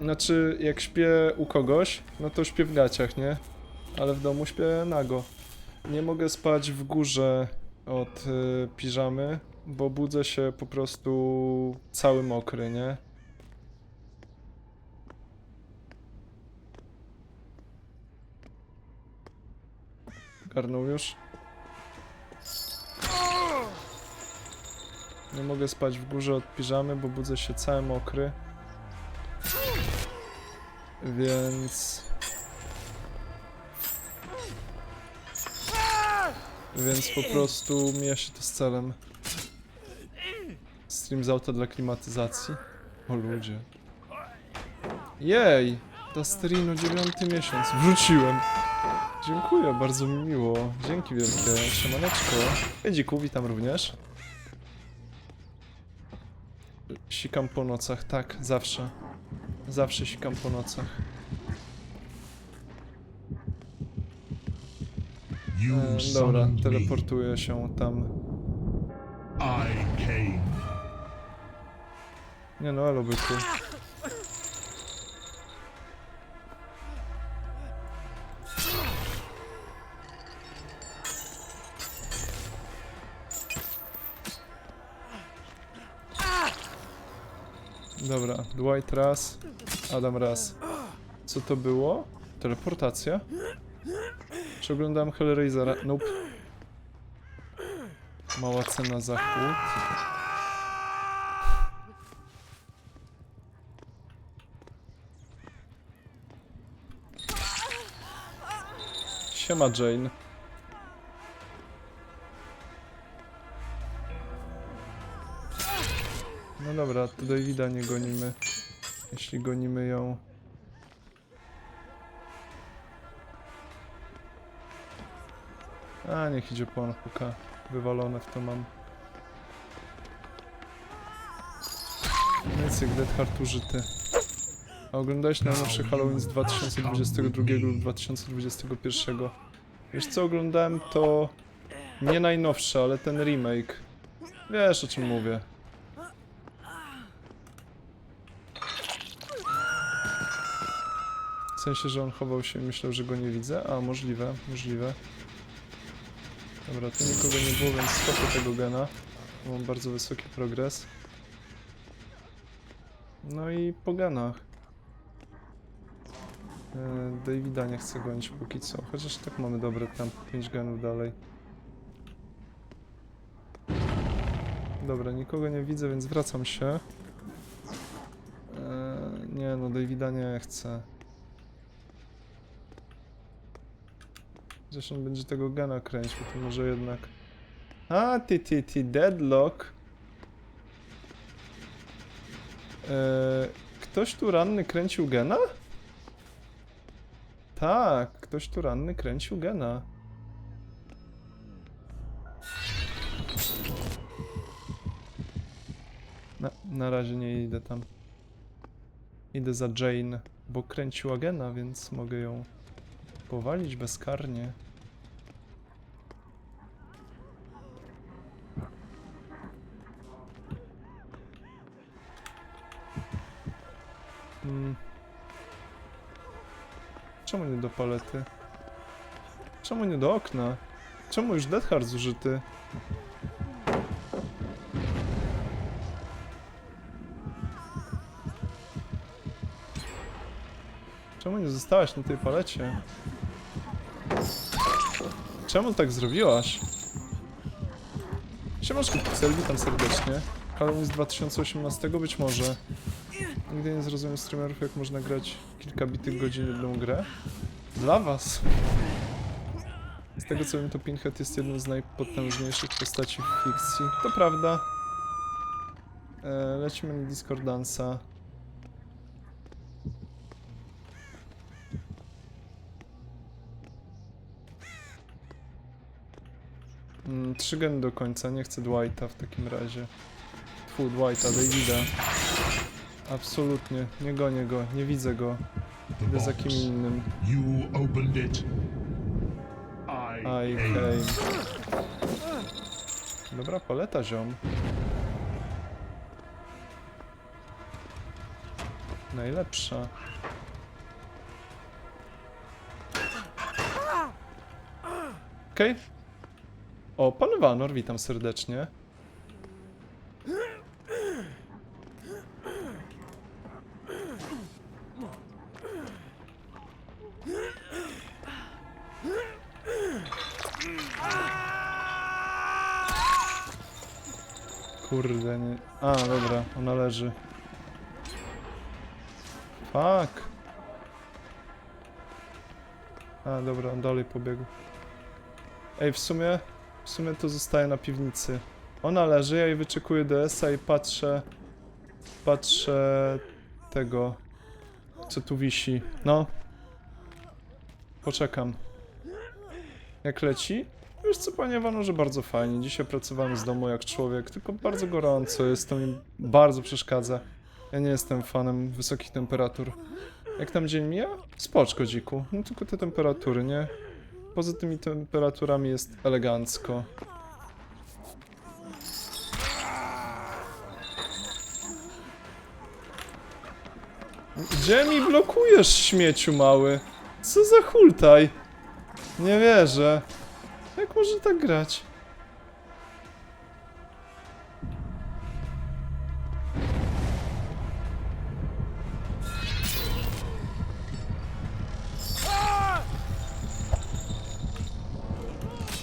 Znaczy, jak śpię u kogoś, no to śpię w gaciach, nie? Ale w domu śpię nago. Nie mogę spać w górze od y, piżamy, bo budzę się po prostu cały mokry, nie? Garnął już? Nie mogę spać w górze od piżamy, bo budzę się cały mokry. Więc... Więc po prostu mija się to z celem. Stream z auta dla klimatyzacji. O ludzie. Jej! Dasterino, dziewiąty miesiąc. Wrzuciłem. Dziękuję, bardzo mi miło. Dzięki wielkie. Siemaneczko. Dziku, witam również. Sikam po nocach, tak, zawsze. Zawsze sikam po nocach. E, dobra, teleportuję się tam. Nie no, elo byku. Dobra, Dwight raz, Adam raz. Co to było? Teleportacja? Czy oglądałem Hellraisera? Nope. Mała cena za chłód. Siema Jane. No dobra, to Davida nie gonimy. Jeśli gonimy ją. A, niech idzie po Anhuka. Wywalone w to mam. Więc jak Dead Heart użyty. A oglądałeś najnowszy Halloween z 2022 lub 2021? Wiesz co, oglądałem to nie najnowsze, ale ten remake. Wiesz o czym mówię. W sensie, że on chował się i myślał, że go nie widzę? A, możliwe, możliwe. Dobra, tu nikogo nie było, więc skopię tego gena. Mam bardzo wysoki progres. No i po genach. E, Davida nie chcę gonić póki co, chociaż tak mamy dobre tempo, 5 genów dalej. Dobra, nikogo nie widzę, więc wracam się. E, nie no, Davida nie chcę. Zresztą będzie tego gena kręcił, to może jednak... A, ty, ty, ty, deadlock. E, ktoś tu ranny kręcił gena? Tak, ktoś tu ranny kręcił gena. Na, na razie nie idę tam. Idę za Jane, bo kręciła gena, więc mogę ją powalić bezkarnie. Hmm. Czemu nie do palety? Czemu nie do okna? Czemu już Death Heart zużyty? Czemu nie zostałaś na tej palecie? Czemu tak zrobiłaś? Siemaczku Pixel, witam serdecznie. Halloween z 2018 być może. Nigdy nie zrozumiem streamerów, jak można grać kilka bitych godzin w jedną grę. Dla was. Z tego co wiem, to Pinhead jest jedną z najpotężniejszych postaci w fikcji. To prawda. E, lecimy na Discordansa. Mm, trzy geny do końca, nie chcę Dwighta w takim razie. Tfu, Dwighta, Davida. Absolutnie, nie gonię go, nie widzę go. Idę za kim innym. You opened it. I, Aj, hej. Dobra paleta, ziom. najlepsza. Okej. O, pan Vanor, witam serdecznie. Kurde, nie... A, dobra, ona leży. Fuck. A, dobra, on dalej pobiegł. Ej, w sumie... W sumie to zostaje na piwnicy. Ona leży, ja jej wyczekuję DS-a i patrzę... Patrzę... Tego... Co tu wisi. No. Poczekam. Jak leci? Wiesz co, panie Wanorze, bardzo fajnie. Dzisiaj pracowałem z domu jak człowiek, tylko bardzo gorąco jest, to mi bardzo przeszkadza. Ja nie jestem fanem wysokich temperatur. Jak tam dzień mija? Spoczko, dziku. No tylko te temperatury, nie? Poza tymi temperaturami jest elegancko. Gdzie mi blokujesz, śmieciu mały? Co za hultaj? Nie wierzę. Jak może tak grać?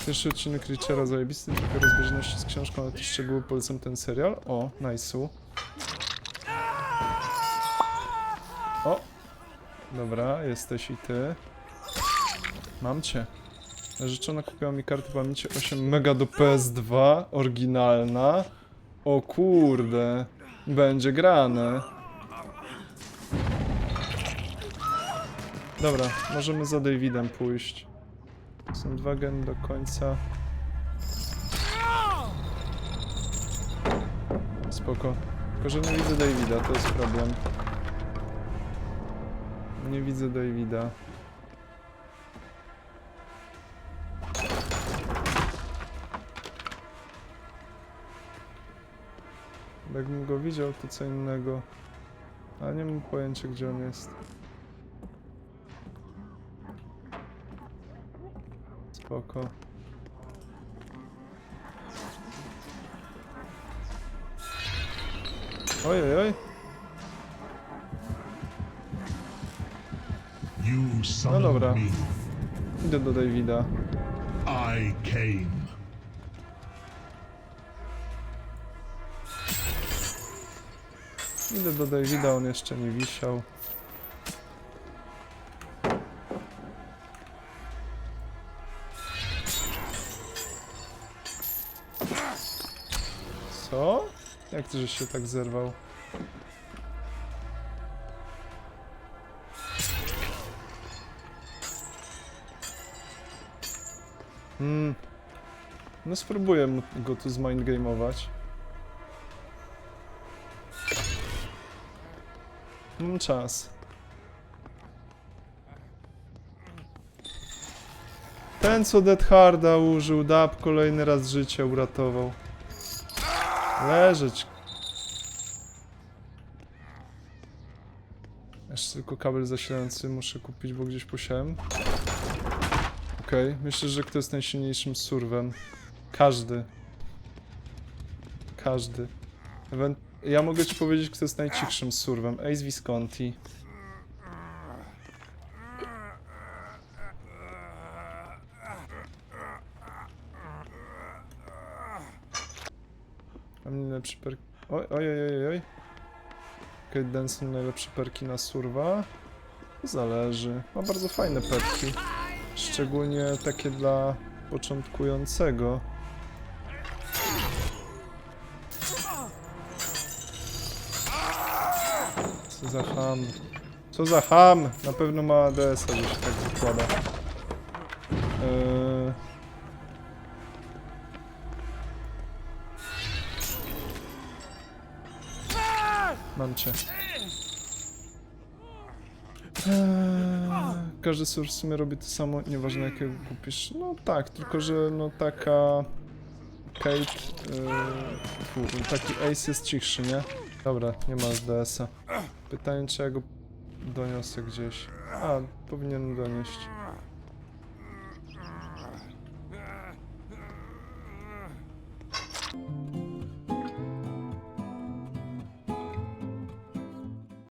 Pierwszy odcinek Richera zajebisty, trochę rozbieżności z książką, ale te szczegóły polecam ten serial. O, nice'u. O! Dobra, jesteś i ty. Mam cię. Narzeczona kupiła mi kartę pamięci 8 mega do PS2, oryginalna. O kurde, będzie grane. Dobra, możemy za Davidem pójść. Są dwa geny do końca. Spoko. Tylko, że nie widzę Davida, to jest problem. Nie widzę Davida. Jakbym go widział, to co innego. Ale nie mam pojęcia, gdzie on jest. Spoko. Ojej, oj. You summoned dobra. Idę do Davida. I came. Idę do Davida, on jeszcze nie wisiał. Co? Jak to, że się tak zerwał? Hmm. No spróbuję go tu zmindgame'ować. Mam czas. Ten co Dead Harda użył, dab kolejny raz życie uratował. Leżeć. Jeszcze tylko kabel zasilający muszę kupić, bo gdzieś posiałem. Okej, myślę, że kto jest najsilniejszym surwem. Każdy. Każdy. Ewen ja mogę ci powiedzieć, kto jest najcichszym surwem. Ace Visconti. Najlepszy perk... Oj, oj, oj, oj, oj. Kate najlepsze perki na surwa. Zależy. Ma bardzo fajne perki. Szczególnie takie dla początkującego. Co za ham. Co za ham! Na pewno ma ADS-a, że się tak zakłada. Eee... Mam cię. Eee, każdy sur w sumie robi to samo, nieważne jakiego kupisz. No tak, tylko że no taka... Kate... Fu, taki Ace jest cichszy, nie? Dobra, nie ma DS-a. Pytanie, czy ja go doniosę gdzieś. A, powinienem donieść.